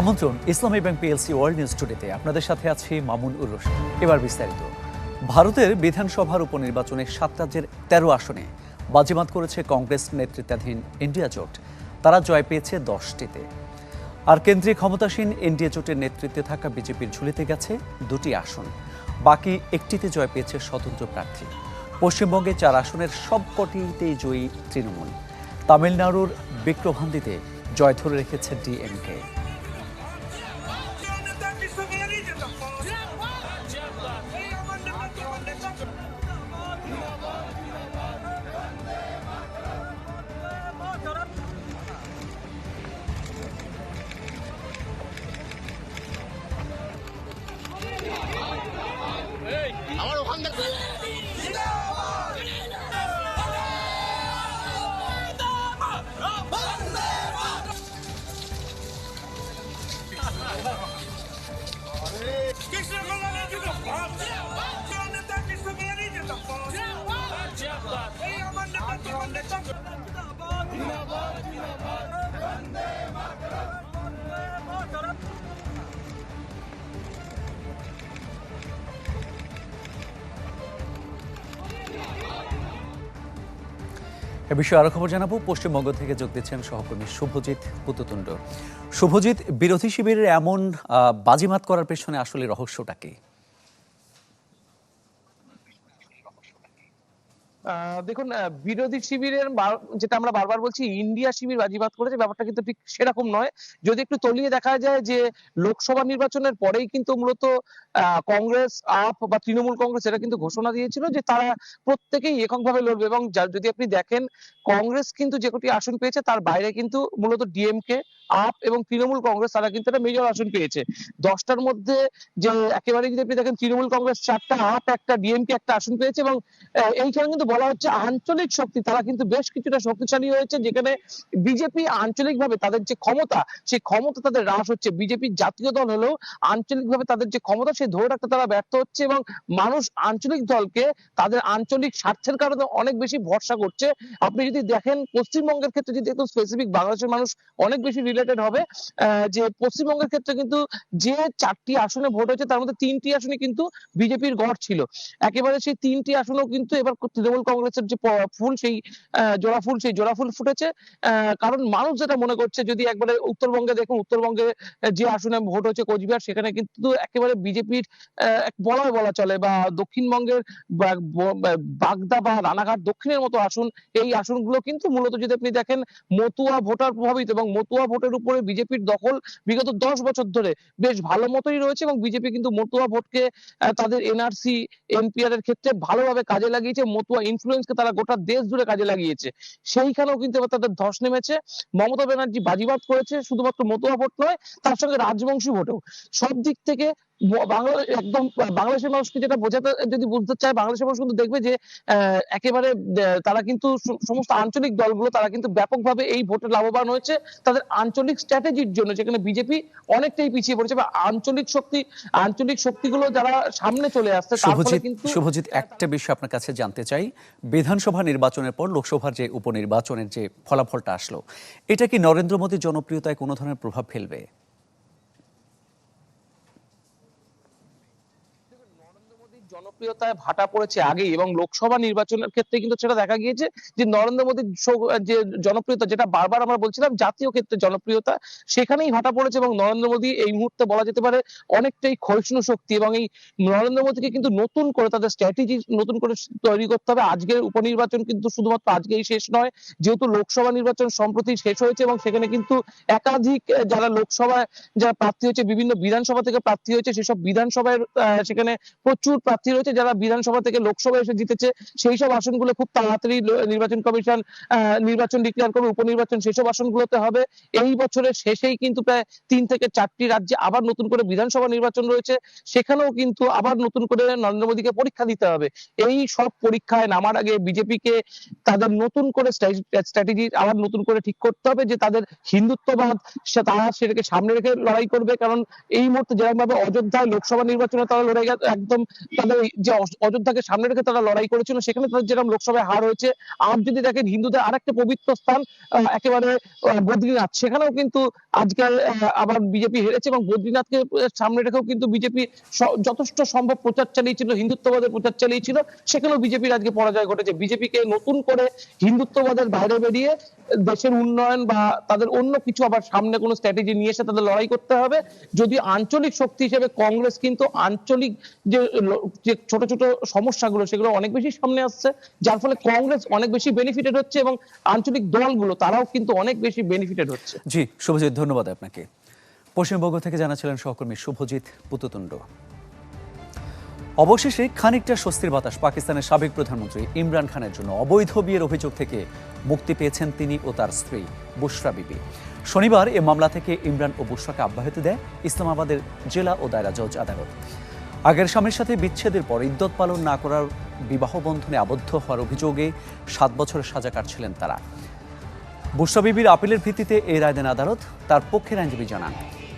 আমন্ত্রণ, Islami bank PLC world news টুডেতে। আপনাদের সাথে আছি মামুন উরুস এবার বিস্তারিত। ভারতের বিধানসভার উপনির্বাচনে সাত রাজ্যের তেরো আসনে বাজিমাত করেছে কংগ্রেস নেতৃত্বাধীন ইন্ডিয়া জোট। তারা জয় পেয়েছে দশটিতে। আর কেন্দ্রীয় ক্ষমতাসীন এনডিএ জোটের নেতৃত্বে থাকা বিজেপির ঝুলিতে গেছে দুটি আসন। বাকি একটিতে জয় পেয়েছে স্বতন্ত্র প্রার্থী। পশ্চিমবঙ্গে চার আসনের সবকটিতেই জয়ী তৃণমূল। তামিলনাড়ুর বিক্রভান্দিতে জয় ধরে রেখেছে ডিএমকে। এ বিষয়ে আরও খবর জানাব। পশ্চিমবঙ্গ থেকে যোগ দিচ্ছেন সহকর্মী শুভজিৎ পুততুণ্ড। শুভজিৎ, বিরোধী শিবিরের এমন বাজিমাত করার পেছনে আসলে রহস্যটা কি? দেখুন বিরোধী শিবিরের যেটা আমরা বারবার বলছি, ইন্ডিয়া শিবির বাজিবাদ করেছে, ব্যাপারটা কিন্তু ঠিক সেরকম নয়। যদি একটু তলিয়ে দেখা যায় যে, লোকসভা নির্বাচনের পরেই কিন্তু মূলত কংগ্রেস, আপ বা তৃণমূল কংগ্রেস এরা কিন্তু ঘোষণা দিয়েছিল যে তারা প্রত্যেকেই এককভাবে লড়বে এবং যদি আপনি দেখেন, কংগ্রেস কিন্তু যে কটি আসন পেয়েছে, তার বাইরে কিন্তু মূলত ডিএমকে আপ এবং তৃণমূল কংগ্রেস, তারা কিন্তু একটা মেজর আসন পেয়েছে। দশটার মধ্যে যে একেবারে যদি আপনি দেখেন, তৃণমূল কংগ্রেস চারটা, আপ একটা, ডিএমকে একটা আসন পেয়েছে এবং এইখানে কিন্তু বলা হচ্ছে আঞ্চলিক শক্তি, তারা কিন্তু বেশ কিছুটা শক্তিশালী হয়েছে, যেখানে বিজেপি আঞ্চলিকভাবে তাদের যে ক্ষমতা, সেই ক্ষমতা তাদের হ্রাস হচ্ছে। বিজেপি জাতীয় দল হলেও আঞ্চলিকভাবে তাদের যে ক্ষমতা, সেই ধরে রাখতে তারা ব্যর্থ হচ্ছে এবং মানুষ আঞ্চলিক দলকে তাদের আঞ্চলিক স্বার্থের কারণে অনেক বেশি ভরসা করছে। আপনি যদি দেখেন, পশ্চিমবঙ্গের ক্ষেত্রে যদি একটু স্পেসিফিক বাংলাদেশের মানুষ অনেক বেশি রিলেটেড হবে যে পশ্চিমবঙ্গের ক্ষেত্রে কিন্তু যে চারটি আসনে ভোট হয়েছে, তার মধ্যে তিনটি আসনে কিন্তু বিজেপির গড় ছিল। একেবারে সেই তিনটি আসনেও কিন্তু এবার তৃণমূল কংগ্রেসের যে ফুল সেই জোড়া ফুল সেই জোড়া ফুল ফুটেছে কারণ মানুষ যেটা মনে করছে, যদি একবারে উত্তরবঙ্গে দেখুন, উত্তরবঙ্গে যে আসনে ভোট হয়েছে কোচবিহার, সেখানে কিন্তু একেবারে বিজেপির বলা বলা চলে বা দক্ষিণবঙ্গের বাগদা বা রানাঘাট দক্ষিণের মতো আসন, এই আসনগুলো কিন্তু মূলত যদি আপনি দেখেন, মতুয়া ভোটার প্রভাবিত এবং মতুয়া ভোটের উপরে বিজেপির দখল বিগত দশ বছর ধরে। বেশ ভালো মতোই রয়েছে এবং বিজেপি কিন্তু মতুয়া ভোটকে তাদের এনআরসি এনপিআর এর ক্ষেত্রে ভালোভাবে কাজে লাগিয়েছে। মতুয়া ইনফ্লুয়েন্সকে তারা গোটা দেশ জুড়ে কাজে লাগিয়েছে। সেইখানেও কিন্তু এবার তাদের ধস নেমেছে। মমতা ব্যানার্জি বাজিবাদ করেছে শুধুমাত্র মতুয়া ভোট নয়, তার সঙ্গে রাজবংশী ভোটেও। সব দিক থেকে একদম বাংলাদেশের মানুষকে যেটা বোঝাতে যদি বুঝতে চায় বাংলাদেশের মানুষ কিন্তু দেখবে যে একেবারে তারা কিন্তু সমস্ত আঞ্চলিক দলগুলো তারা কিন্তু ব্যাপকভাবে এই ভোটে লাভবান হয়েছে। তাদের আঞ্চলিক স্ট্র্যাটেজির জন্য যেখানে বিজেপি অনেকটাই পিছিয়ে পড়েছে বা আঞ্চলিক শক্তি আঞ্চলিক শক্তিগুলো যারা সামনে চলে আসছে শুভজিৎ কিন্তু শুভজিৎ একটা বিষয় আপনার কাছে জানতে চাই। বিধানসভা নির্বাচনের পর লোকসভার যে উপনির্বাচনের যে ফলাফলটা আসলো এটা কি নরেন্দ্র মোদীর জনপ্রিয়তায় কোনো ধরনের প্রভাব ফেলবে নরেন্দ্র জনপ্রিয়তায় ভাটা পড়েছে আগেই এবং লোকসভা নির্বাচনের ক্ষেত্রে কিন্তু সেটা দেখা গিয়েছে যে নরেন্দ্র মোদীর যে জনপ্রিয়তা যেটা বারবার আমরা বলছিলাম, জাতীয় ক্ষেত্রে জনপ্রিয়তা সেখানেই ভাটা পড়েছে এবং নরেন্দ্র মোদী এই মুহূর্তে বলা যেতে পারে অনেকটাই ক্ষয়িষ্ণু শক্তি এবং এই নরেন্দ্র মোদীকে কিন্তু নতুন করে তাদের স্ট্র্যাটেজি নতুন করে তৈরি করতে হবে। আজকের উপনির্বাচন কিন্তু শুধুমাত্র আজকেই শেষ নয়, যেহেতু লোকসভা নির্বাচন সম্প্রতি শেষ হয়েছে এবং সেখানে কিন্তু একাধিক যারা লোকসভায় যারা প্রার্থী হয়েছে, বিভিন্ন বিধানসভা থেকে প্রার্থী হয়েছে, সেসব বিধানসভায় সেখানে প্রচুর প্রার্থী রয়েছে যারা বিধানসভা থেকে লোকসভায় এসে জিতেছে, সেই সব আসনগুলো খুব তাড়াতাড়ি নির্বাচন কমিশন নির্বাচন ডিক্লেয়ার করবে, উপনির্বাচন সেসব আসনগুলোতে হবে। এই বছরের শেষেই কিন্তু প্রায় তিন থেকে চারটি রাজ্যে আবার নতুন করে বিধানসভা নির্বাচন রয়েছে। সেখানেও কিন্তু আবার নতুন করে নরেন্দ্র মোদীকে পরীক্ষা দিতে হবে। এই সব পরীক্ষায় নামার আগে বিজেপিকে তাদের নতুন করে স্ট্র্যাটেজি আবার নতুন করে ঠিক করতে হবে যে তাদের হিন্দুত্ববাদ তারা সেটাকে সামনে রেখে লড়াই করবে। কারণ এই মুহূর্তে যেরকম ভাবে অযোধ্যায় লোকসভা নির্বাচনে তারা লড়াই একদম তাদের যে অযোধ্যাকে সামনে রেখে তারা লড়াই করেছিল, সেখানে তাদের যেরকম লোকসভায় হার হয়েছে আর যদি দেখেন হিন্দুদের আর একটা পবিত্র স্থান একেবারে বদ্রীনাথ, সেখানেও কিন্তু আজকাল আবার বিজেপি হেরেছে এবং বদ্রীনাথকে সামনে রেখেও কিন্তু বিজেপি যথেষ্ট সম্ভব প্রচার চালিয়েছিল, হিন্দুত্ববাদের প্রচার চালিয়েছিল, সেখানেও বিজেপির আজকে পরাজয় ঘটেছে। বিজেপিকে নতুন করে হিন্দুত্ববাদের বাইরে বেরিয়ে, দেশের উন্নয়ন বা তাদের অন্য কিছু আবার সামনে কোনো স্ট্র্যাটেজি নিয়ে এসে তাদের লড়াই করতে হবে। যদি আঞ্চলিক শক্তি হিসেবে কংগ্রেস কিন্তু আঞ্চলিক যে ছোট ছোট সমস্যাগুলো সেগুলো অনেক বেশি সামনে আসছে, যার ফলে কংগ্রেস অনেক বেশি বেনিফিটেড হচ্ছে এবং আঞ্চলিক দলগুলো তারাও কিন্তু অনেক বেশি বেনিফিটেড হচ্ছে। জি, শুভজিৎ, ধন্যবাদ আপনাকে। পশ্চিমবঙ্গ থেকে জানাচ্ছিলেন সহকর্মী শুভজিৎ পুততুণ্ড। অবশেষে খানিকটা স্বস্তির বাতাস পাকিস্তানের সাবেক প্রধানমন্ত্রী ইমরান খানের জন্য অবৈধ বিয়ের অভিযোগ থেকে মুক্তি পেয়েছেন তিনি ও তার স্ত্রী বুশরা বিবি। শনিবার এ মামলা থেকে ইমরান ও বুশরাকে অব্যাহতি দেয় ইসলামাবাদের জেলা ও দায়রা জজ আদালত। আগের স্বামীর সাথে বিচ্ছেদের পর ইদ্যত পালন না করার বিবাহ বন্ধনে আবদ্ধ হওয়ার অভিযোগে সাত বছরের সাজা কাটছিলেন তারা। বুশরা বিবির আপিলের ভিত্তিতে এই রায় দেন আদালত। তার পক্ষের আইনজীবী জানান,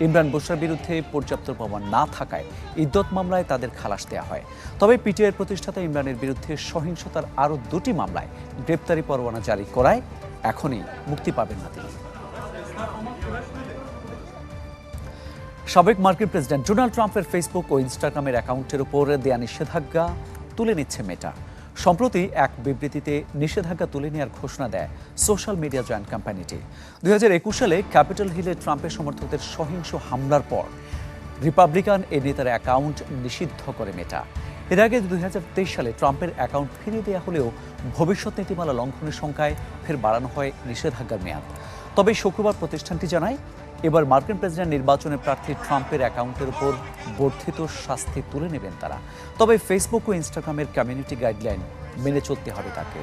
ইমরান বুশরার বিরুদ্ধে পর্যাপ্ত প্রমাণ না থাকায় ইদ্যত মামলায় তাদের খালাস দেওয়া হয়। তবে পিটিআইয়ের প্রতিষ্ঠাতা ইমরানের বিরুদ্ধে সহিংসতার আরও দুটি মামলায় গ্রেপ্তারি পরোয়ানা জারি করায় এখনই মুক্তি পাবেন না তিনি। সাবেক মার্কিন প্রেসিডেন্ট ডোনাল্ড ট্রাম্পের ফেসবুক ও ইনস্টাগ্রামের অ্যাকাউন্টের উপর দেয়া নিষেধাজ্ঞা তুলে নিচ্ছে মেটা। সম্প্রতি এক বিবৃতিতে নিষেধাজ্ঞা তুলে নেওয়ার ঘোষণা দেয় সোশ্যাল মিডিয়া জয়েন্ট কোম্পানিটি। দুই সালে ক্যাপিটাল হিলে ট্রাম্পের সমর্থকদের সহিংস হামলার পর রিপাবলিকান এ নেতার অ্যাকাউন্ট নিষিদ্ধ করে মেটা। এর আগে দুই হাজার তেইশ সালে ট্রাম্পের অ্যাকাউন্ট ফিরিয়ে দেওয়া হলেও ভবিষ্যৎ নীতিমালা লঙ্ঘনের সংখ্যায় ফের বাড়ানো হয় নিষেধাজ্ঞার মেয়াদ। তবে শুক্রবার প্রতিষ্ঠানটি জানায় এবার মার্কিন প্রেসিডেন্ট নির্বাচনে প্রার্থী ট্রাম্পের অ্যাকাউন্টের উপর বর্ধিত শাস্তি তুলে নেবেন তারা। তবে ফেসবুক ও ইনস্টাগ্রামের কমিউনিটি গাইডলাইন মেনে চলতে হবে তাকে।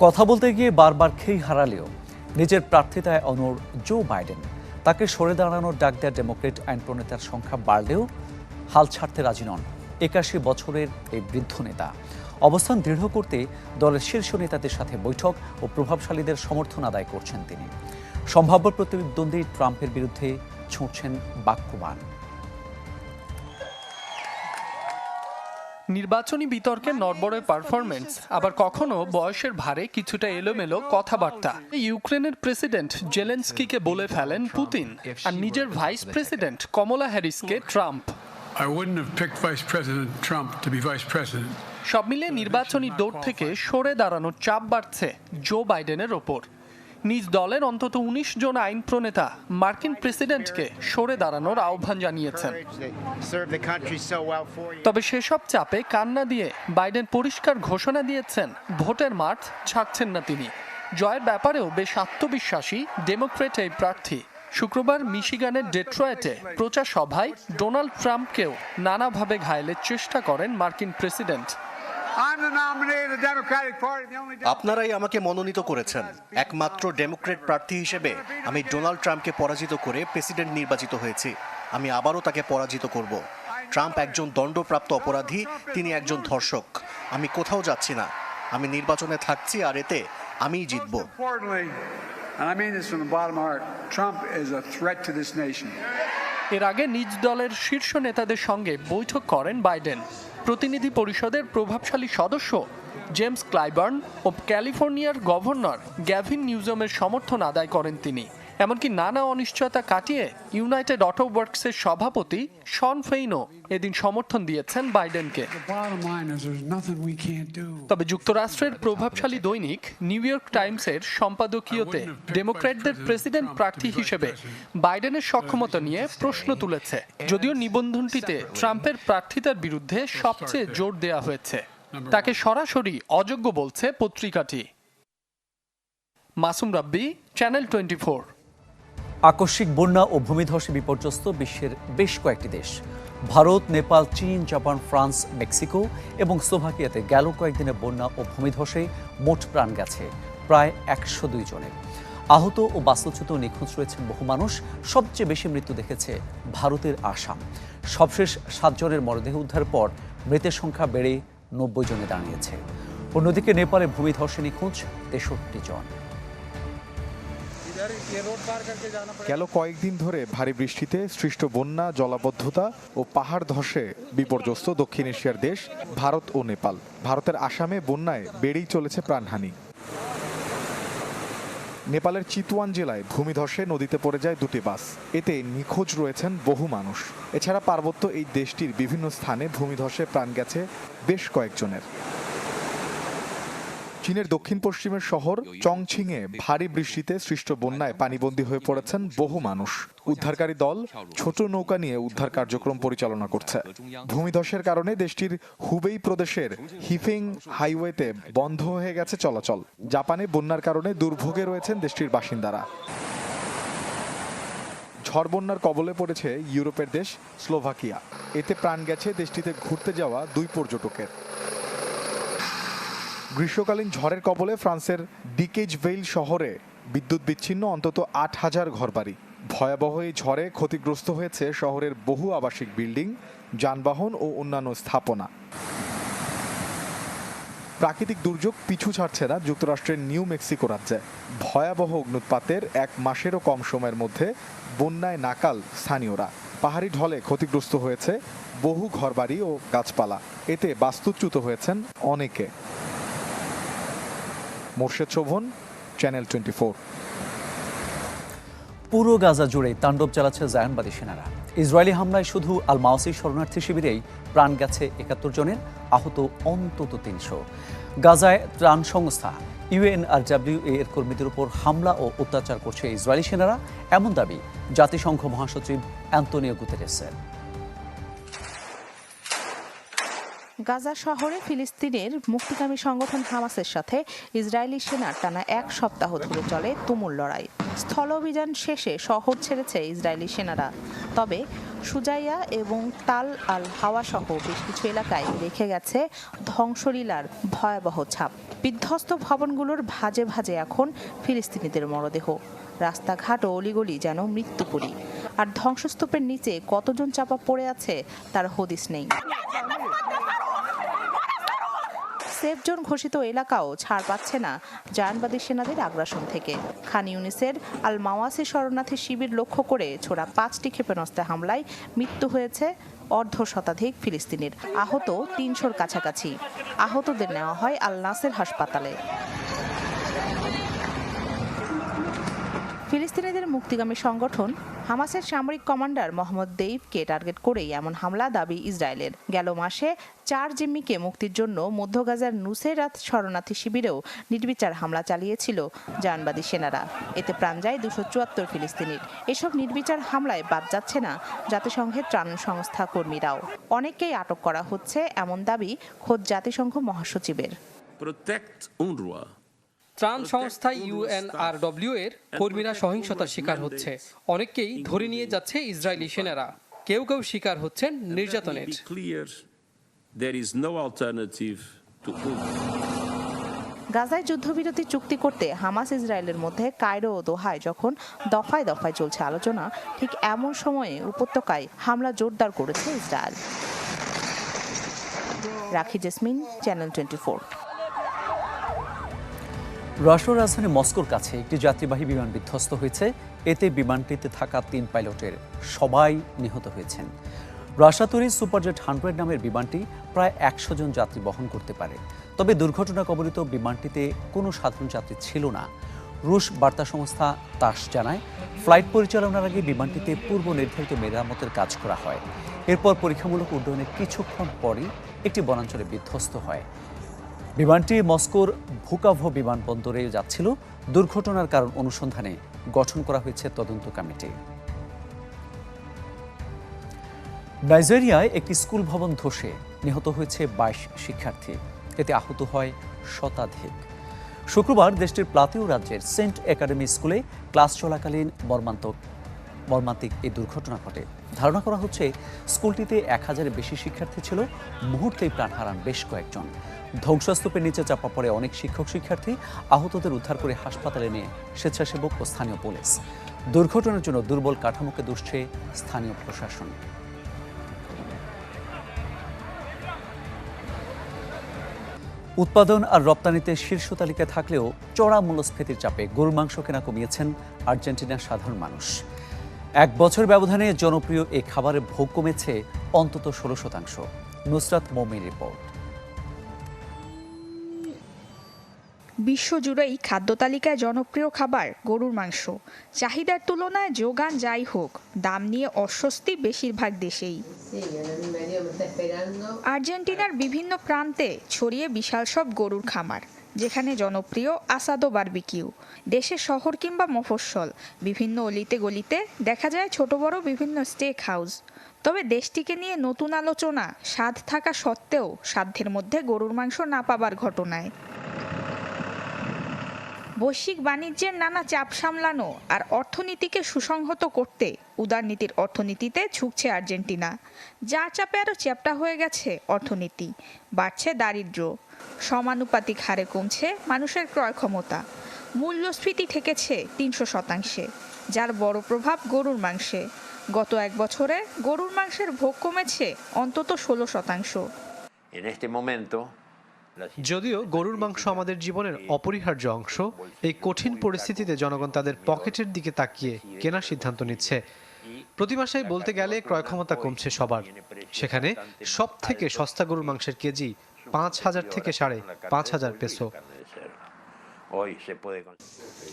কথা বলতে গিয়ে বারবার খেই হারালেও নিজের প্রার্থিতায় অনর জো বাইডেন তাকে সরে দাঁড়ানোর ডাক দেয়া ডেমোক্রেট আইন প্রণেতার সংখ্যা বাড়লেও হাল ছাড়তে রাজি নন। একাশি বছরের এই বৃদ্ধ নেতা। অবস্থান দৃঢ় করতে দলের শীর্ষ নেতাদের সাথে বৈঠক ও প্রভাবশালীদের সমর্থন আদায় করছেন তিনি। সম্ভাব্য প্রতিদ্বন্দ্বী ট্রাম্পের বিরুদ্ধে ছুঁড়ছেন বাক্যবান। নির্বাচনী বিতর্কে নড়বড়ের পারফরমেন্স আবার কখনো বয়সের ভারে কিছুটা এলোমেলো কথাবার্তা। ইউক্রেনের প্রেসিডেন্ট জেলেন্সকিকে বলে ফেলেন পুতিন আর নিজের vice president Kamala হ্যারিসকে Trump. I wouldn't have picked Vice President Trump to be vice president. সব মিলিয়ে নির্বাচনী দৌড় থেকে সরে দাঁড়ানোর চাপ বাড়ছে জো বাইডেনের ওপর। নিজ দলের অন্তত উনিশ জন আইন প্রণেতা মার্কিন প্রেসিডেন্টকে সরে দাঁড়ানোর আহ্বান জানিয়েছেন. তবে সেসব চাপে কান্না দিয়ে বাইডেন পরিষ্কার ঘোষণা দিয়েছেন, ভোটের মাঠ ছাড়ছেন না তিনি। জয়ের ব্যাপারেও বেশ আত্মবিশ্বাসী ডেমোক্রেট এই প্রার্থী। শুক্রবার মিশিগানের ডেট্রয়েটে প্রচার সভায় ডোনাল্ড ট্রাম্পকেও নানাভাবে ঘায়েলের চেষ্টা করেন মার্কিন প্রেসিডেন্ট। আপনারাই আমাকে মনোনীত করেছেন। একমাত্র ডেমোক্রেট প্রার্থী হিসেবে আমি ডোনাল্ড ট্রাম্পকে পরাজিত করে প্রেসিডেন্ট নির্বাচিত হয়েছি। আমি আবারও তাকে পরাজিত করব। ট্রাম্প একজন দণ্ডপ্রাপ্ত অপরাধী তিনি একজন ধর্ষক। আমি কোথাও যাচ্ছি না। আমি নির্বাচনে থাকছি আর এতে আমিই জিতব। And I mean this from the bottom of my heart, Trump is a threat to this nation. এর আগে নিজ দলের শীর্ষ নেতাদের সঙ্গে বৈঠক করেন বাইডেন। প্রতিনিধি পরিষদের প্রভাবশালী সদস্য জেমস ক্লাইবার্ন ও ক্যালিফোর্নিয়ার গভর্নর গ্যাভিন নিউজমের সমর্থন আদায় করেন তিনি। এমনকি নানা অনিশ্চয়তা কাটিয়ে ইউনাইটেড অটো ওয়ার্কসের সভাপতি শন ফেইনো এদিন সমর্থন দিয়েছেন বাইডেনকে. তবে যুক্তরাষ্ট্রের প্রভাবশালী দৈনিক নিউ ইয়র্ক টাইমসের সম্পাদকীয়তে ডেমোক্র্যাটদের প্রেসিডেন্ট প্রার্থী হিসেবে বাইডেনের সক্ষমতা নিয়ে প্রশ্ন তুলেছে। যদিও নিবন্ধনটিতে ট্রাম্পের প্রার্থিতার বিরুদ্ধে সবচেয়ে জোর দেওয়া হয়েছে। তাকে সরাসরি অযোগ্য বলছে পত্রিকাটি। মাসুম রাব্বি চ্যানেল টোয়েন্টি আকস্মিক বন্যা ও ভূমিধসে বিপর্যস্ত বিশ্বের বেশ কয়েকটি দেশ। ভারত, নেপাল, চীন, জাপান, ফ্রান্স, মেক্সিকো এবং স্লোভাকিয়াতে গেল কয়েকদিনে বন্যা ও ভূমিধসে মোট প্রাণ গেছে প্রায় একশো দুই জনের আহত ও বাস্তুচ্যুত নিখোঁজ রয়েছেন বহু মানুষ। সবচেয়ে বেশি মৃত্যু দেখেছে ভারতের আসাম। সবশেষ সাতজনের মরদেহ উদ্ধার পর মৃতের সংখ্যা বেড়ে নব্বই জনে দাঁড়িয়েছে। অন্যদিকে নেপালে ভূমিধসে নিখোঁজ তেষট্টি জন। গেল কয়েকদিন ধরে ভারী বৃষ্টিতে সৃষ্ট বন্যা, জলাবদ্ধতা ও পাহাড় ধসে বিপর্যস্ত দক্ষিণ এশিয়ার দেশ, ভারত ও নেপাল। ভারতের আসামে বন্যায় বেড়েই চলেছে প্রাণহানি। নেপালের চিতুয়ান জেলায় ভূমিধসে নদীতে পড়ে যায় দুটি বাস। এতে নিখোঁজ রয়েছেন বহু মানুষ। এছাড়া পার্বত্য এই দেশটির বিভিন্ন স্থানে ভূমিধসে প্রাণ গেছে বেশ কয়েকজনের। চীনের দক্ষিণ পশ্চিমের শহর চংছিংয়ে ভারী বৃষ্টিতে সৃষ্ট বন্যায় পানিবন্দী হয়ে পড়েছেন বহু মানুষ। উদ্ধারকারী দল ছোট নৌকা নিয়ে উদ্ধার কার্যক্রম পরিচালনা করছে। ভূমিধসের কারণে দেশটির হুবেই প্রদেশের হিফিং হাইওয়েতে বন্ধ হয়ে গেছে চলাচল। জাপানে বন্যার কারণে দুর্ভোগে রয়েছেন দেশটির বাসিন্দারা। ঝড় বন্যার কবলে পড়েছে ইউরোপের দেশ স্লোভাকিয়া। এতে প্রাণ গেছে দেশটিতে ঘুরতে যাওয়া দুই পর্যটকের। গ্রীষ্মকালীন ঝড়ের কবলে ফ্রান্সের ডিকেজভেইল শহরে বিদ্যুৎ বিচ্ছিন্ন, অন্তত আট হাজার ঘরবাড়ি। ভয়াবহ এই ঝড়ে ক্ষতিগ্রস্ত হয়েছে শহরের বহু আবাসিক বিল্ডিং, যানবাহন ও অন্যান্য স্থাপনা। প্রাকৃতিক দুর্যোগ পিছু ছাড়ছে না যুক্তরাষ্ট্রের নিউ মেক্সিকো রাজ্যে। ভয়াবহ অগ্নুৎপাতের এক মাসেরও কম সময়ের মধ্যে বন্যায় নাকাল স্থানীয়রা। পাহাড়ি ঢলে ক্ষতিগ্রস্ত হয়েছে বহু ঘরবাড়ি ও গাছপালা। এতে বাস্তুচ্যুত হয়েছেন অনেকে। মোর্শেদ শোভন চ্যানেল টোয়েন্টি পুরো গাজা জুড়ে তাণ্ডব চালাচ্ছে জায়নবাদী সেনারা। ইসরায়েলি হামলায় শুধু আল মাওসি শরণার্থী শিবিরেই প্রাণ গেছে একাত্তর জনের, আহত অন্তত তিনশো। গাজায় ত্রাণ সংস্থা ইউএনআরডব্লিউ এর কর্মীদের উপর হামলা ও অত্যাচার করছে ইসরায়েলি সেনারা, এমন দাবি জাতিসংঘ মহাসচিব অ্যান্তনিও গুতেরেসের। গাজা শহরে ফিলিস্তিনের মুক্তিকামী সংগঠন হামাসের সাথে ইসরায়েলি সেনার টানা এক সপ্তাহ ধরে চলে তুমুল লড়াই। স্থল অভিযান শেষে শহর ছেড়েছে ইসরায়েলি সেনারা। তবে সুজাইয়া এবং তাল আল হাওয়া সহ বেশ কিছু এলাকায় রেখে গেছে ধ্বংসলীলার ভয়াবহ ছাপ। বিধ্বস্ত ভবনগুলোর ভাজে ভাজে এখন ফিলিস্তিনিদের মরদেহ। রাস্তাঘাট ও অলিগলি যেন মৃত্যুপুরী। আর ধ্বংসস্তূপের নিচে কতজন চাপা পড়ে আছে তার হদিস নেই। সেফ জোন ঘোষিত এলাকাও ছাড় পাচ্ছে না জায়ানবাদী সেনাদের আগ্রাসন থেকে। খান ইউনিসের আল মাওয়াসি শরণার্থী শিবির লক্ষ্য করে ছোড়া পাঁচটি ক্ষেপণাস্ত্র হামলায় মৃত্যু হয়েছে অর্ধ শতাধিক ফিলিস্তিনের। আহত তিনশোর কাছাকাছি। আহতদের নেওয়া হয় আল নাসের হাসপাতালে। ফিলিস্তিনিদের মুক্তিগামী সংগঠন হামাসের সামরিক কমান্ডার মোহাম্মদ দেইবকে টার্গেট করেই এমন হামলা দাবি ইসরায়েলের। গেল মাসে চার জিম্মিকে মুক্তির জন্য মধ্য গাজার নুসেরাত শরণার্থী শিবিরেও নির্বিচার হামলা চালিয়েছিল জানবাদী সেনারা। এতে প্রাণ যায় দুশো চুয়াত্তর ফিলিস্তিনির। এসব নির্বিচার হামলায় বাদ যাচ্ছে না জাতিসংঘের ত্রাণ সংস্থা কর্মীরাও। অনেককেই আটক করা হচ্ছে এমন দাবি খোদ জাতিসংঘ মহাসচিবের। ত্রাণ সংস্থা ইউএনআরডব্লিউ এর কর্মীরা সহিংসতার শিকার হচ্ছে। অনেককেই ধরে নিয়ে যাচ্ছে ইসরায়েলি সেনারা। কেউ কেউ শিকার হচ্ছেন নির্যাতনের। গাজায় যুদ্ধবিরতি চুক্তি করতে হামাস ইসরায়েলের মধ্যে কায়রো ও দোহায় যখন দফায় দফায় চলছে আলোচনা ঠিক এমন সময়ে উপত্যকায় হামলা জোরদার করেছে ইসরায়েল। রাখি জেসমিন চ্যানেল টোয়েন্টি রাষ্ট্র রাজধানী মস্কোর কাছে একটি যাত্রীবাহী বিমান বিধ্বস্ত হয়েছে। এতে বিমানটিতে থাকা তিন পাইলটের সবাই নিহত হয়েছেন। রাশিয়া তৈরি সুপারজেট হান্ড্রেড নামের বিমানটি প্রায় একশো জন যাত্রী বহন করতে পারে। তবে দুর্ঘটনা কবলিত বিমানটিতে কোনো সাধারণ যাত্রী ছিল না। রুশ বার্তা সংস্থা তাস জানায়, ফ্লাইট পরিচালনার আগে বিমানটিতে পূর্ব নির্ধারিত মেরামতের কাজ করা হয়। এরপর পরীক্ষামূলক উড্ডয়নের কিছুক্ষণ পরই একটি বনাঞ্চলে বিধ্বস্ত হয়। বিমানটি মস্কোর ভুকাভ বিমানবন্দরে যাচ্ছিল। দুর্ঘটনার কারণ অনুসন্ধানে গঠন করা হয়েছে তদন্ত কমিটি। নাইজেরিয়ায় একটি স্কুল ভবন ধসে নিহত হয়েছে বাইশ শিক্ষার্থী। এতে আহত হয় শতাধিক। শুক্রবার দেশটির প্লাতেও রাজ্যের সেন্ট একাডেমি স্কুলে ক্লাস চলাকালীন মর্মান্তক মর্মান্তিক এই দুর্ঘটনা ঘটে। ধারণা করা হচ্ছে, স্কুলটিতে এক হাজারের বেশি শিক্ষার্থী ছিল। মুহূর্তেই প্রাণ হারান বেশ কয়েকজন। ধ্বংসস্তূপের নিচে চাপা পড়ে অনেক শিক্ষক শিক্ষার্থী আহতদের উদ্ধার করে হাসপাতালে নিয়ে স্বেচ্ছাসেবক ও স্থানীয় পুলিশ। দুর্ঘটনার জন্য দুর্বল কাঠামোকে দুষছে স্থানীয় প্রশাসন। উৎপাদন আর রপ্তানিতে শীর্ষ তালিকায় থাকলেও চড়া মূল্যস্ফীতির চাপে গরুর মাংস কেনা কমিয়েছেন আর্জেন্টিনার সাধারণ মানুষ। এক বছর ব্যবধানে জনপ্রিয় এই খাবারের ভোগ কমেছে অন্তত ষোলো শতাংশ। নুসরাত মমির রিপোর্ট। বিশ্বজুড়েই খাদ্য তালিকায় জনপ্রিয় খাবার গরুর মাংস। চাহিদার তুলনায় যোগান যাই হোক, দাম নিয়ে অস্বস্তি বেশিরভাগ দেশেই। আর্জেন্টিনার বিভিন্ন প্রান্তে ছড়িয়ে বিশাল সব গরুর খামার, যেখানে জনপ্রিয় আসাদো বারবিকিউ। দেশের শহর কিংবা মফস্বল, বিভিন্ন অলিতে গলিতে দেখা যায় ছোট বড় বিভিন্ন স্টেক হাউস। তবে দেশটিকে নিয়ে নতুন আলোচনা, স্বাদ থাকা সত্ত্বেও সাধ্যের মধ্যে গরুর মাংস না পাবার ঘটনায়। বৈশ্বিক বাণিজ্যের নানা চাপ সামলানো আর অর্থনীতিকে সুসংহত করতে উদারনীতির অর্থনীতিতে ঝুঁকছে আর্জেন্টিনা। যা চাপে আরও চ্যাপ্টা হয়ে গেছে অর্থনীতি। বাড়ছে দারিদ্র্য সমানুপাতিক হারে কমছে মানুষের ক্রয় ক্ষমতা। মূল্যস্ফীতি ঠেকেছে তিনশো শতাংশে, যার বড় প্রভাব গরুর মাংসে। গত এক বছরে গরুর মাংসের ভোগ কমেছে অন্তত ষোলো শতাংশ। যদিও গরুর মাংস আমাদের জীবনের অপরিহার্য অংশ, এই কঠিন পরিস্থিতিতে জনগণ তাদের পকেটের দিকে তাকিয়ে কেনার সিদ্ধান্ত নিচ্ছে। প্রতি মাসে বলতে গেলে ক্রয় ক্ষমতা কমছে সবার। সেখানে সব থেকে সস্তা গরুর মাংসের কেজি পাঁচ হাজার থেকে সাড়ে পাঁচ হাজার পেসো।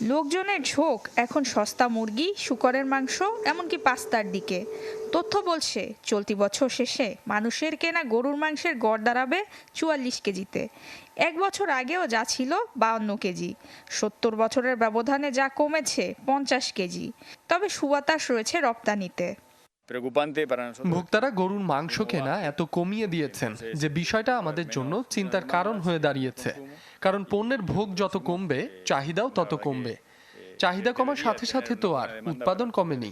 লোকজনের ঝোঁক, এখন সস্তা মুরগি, শুকরের মাংস, এমনকি পাস্তার দিকে। তথ্য বলছে, চলতি বছর শেষে মানুষের কেনা গরুর মাংসের গড় দাঁড়াবে চুয়াল্লিশ কেজিতে। এক বছর আগেও যা ছিল বাউন্ন কেজি। সত্তর বছরের ব্যবধানে যা কমেছে পঞ্চাশ কেজি। তবে সুবাতাস রয়েছে রপ্তানিতে। ভোক্তারা গরুর মাংস কেনা এত কমিয়ে দিয়েছেন যে বিষয়টা আমাদের জন্য চিন্তার কারণ হয়ে দাঁড়িয়েছে। কারণ পণ্যের ভোগ যত কমবে চাহিদাও তত কমবে। চাহিদা কমার সাথে সাথে তো আর উৎপাদন কমেনি।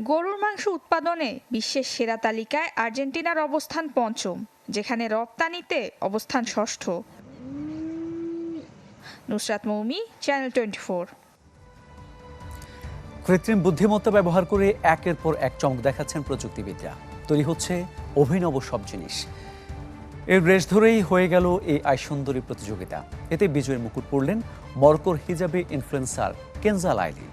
গরুর মাংস উৎপাদনে বিশ্বের সেরা তালিকায় আর্জেন্টিনার অবস্থান পঞ্চম যেখানে রপ্তানিতে অবস্থান ষষ্ঠ। Nusrat Moumi channel twenty four কৃত্রিম বুদ্ধিমত্তা ব্যবহার করে একের পর এক চমক দেখাচ্ছেন প্রযুক্তিবিদরা। তৈরি হচ্ছে অভিনব সব জিনিস। এর রেশ ধরেই হয়ে গেল এই আইসুন্দরী প্রতিযোগিতা। এতে বিজয়ের মুকুট পড়লেন মরকোর হিজাবি ইনফ্লুয়েন্সার কেনজা লাইলি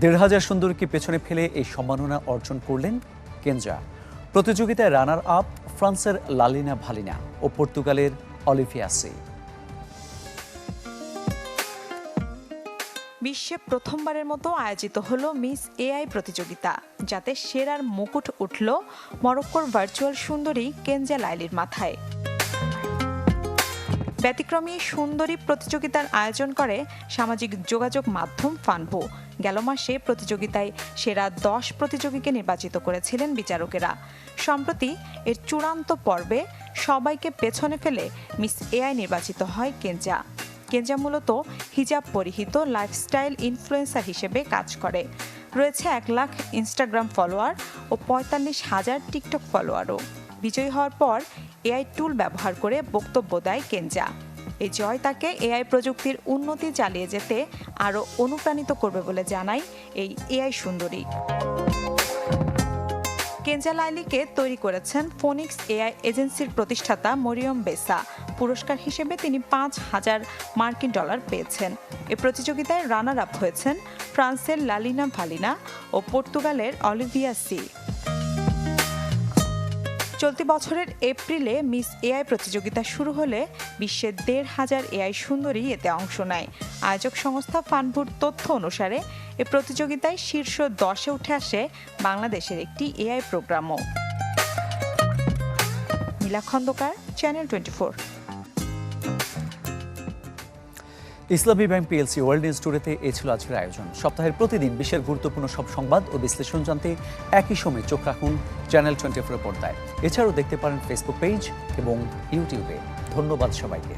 দেড় হাজার সুন্দরীকে পেছনে ফেলে এই সম্মাননা অর্জন করলেন কেনজা। প্রতিযোগিতায় রানার আপ ফ্রান্সের লালিনা ভালিনা ও পর্তুগালের অলিভিয়া বিশ্বে প্রথমবারের মতো আয়োজিত হলো মিস এআই প্রতিযোগিতা, যাতে সেরার মুকুট উঠল মরক্কোর ভার্চুয়াল সুন্দরী কেঞ্জা লাইলির মাথায়। ব্যতিক্রমী সুন্দরী প্রতিযোগিতার আয়োজন করে সামাজিক যোগাযোগ মাধ্যম ফানভো গেল মাসে প্রতিযোগিতায় সেরা দশ প্রতিযোগীকে নির্বাচিত করেছিলেন বিচারকেরা। সম্প্রতি এর চূড়ান্ত পর্বে সবাইকে পেছনে ফেলে মিস এআই নির্বাচিত হয় কেনজা। কেনজা মূলত হিজাব পরিহিত লাইফস্টাইল ইনফ্লুয়েন্সার হিসেবে কাজ করে। রয়েছে এক লাখ ইনস্টাগ্রাম ফলোয়ার ও পঁয়তাল্লিশ হাজার টিকটক ফলোয়ারও বিজয়ী হওয়ার পর এআই টুল ব্যবহার করে বক্তব্য দেয় কেঞ্জা এই জয় তাকে এআই প্রযুক্তির উন্নতি চালিয়ে যেতে আরও অনুপ্রাণিত করবে বলে জানায় এই এআই সুন্দরী। কেঞ্জা লাইলিকে তৈরি করেছেন ফোনিক্স এআই এজেন্সির প্রতিষ্ঠাতা মরিয়ম বেসা। পুরস্কার হিসেবে তিনি পাঁচ হাজার মার্কিন ডলার পেয়েছেন। এ প্রতিযোগিতায় রানার আপ হয়েছেন ফ্রান্সের লালিনা ভালিনা ও পর্তুগালের অলিভিয়া সি। চলতি বছরের এপ্রিলে মিস এআই প্রতিযোগিতা শুরু হলে বিশ্বের দেড় হাজার এআই সুন্দরী এতে অংশ নেয়। আয়োজক সংস্থা ফানভুর তথ্য অনুসারে, এ প্রতিযোগিতায় শীর্ষ দশে উঠে আসে বাংলাদেশের একটি AI প্রোগ্রামও। Nila Khondokar channel twenty Islami bank PLC world news টুডেতে এ ছিল আজকের আয়োজন। সপ্তাহের প্রতিদিন বিশ্বের গুরুত্বপূর্ণ সব সংবাদ ও বিশ্লেষণ জানতে একই সময় চোখ রাখুন চ্যানেল টোয়েন্টি ফোর পর্দায়। এছাড়াও দেখতে পারেন ফেসবুক পেজ এবং ইউটিউবে ধন্যবাদ সবাইকে।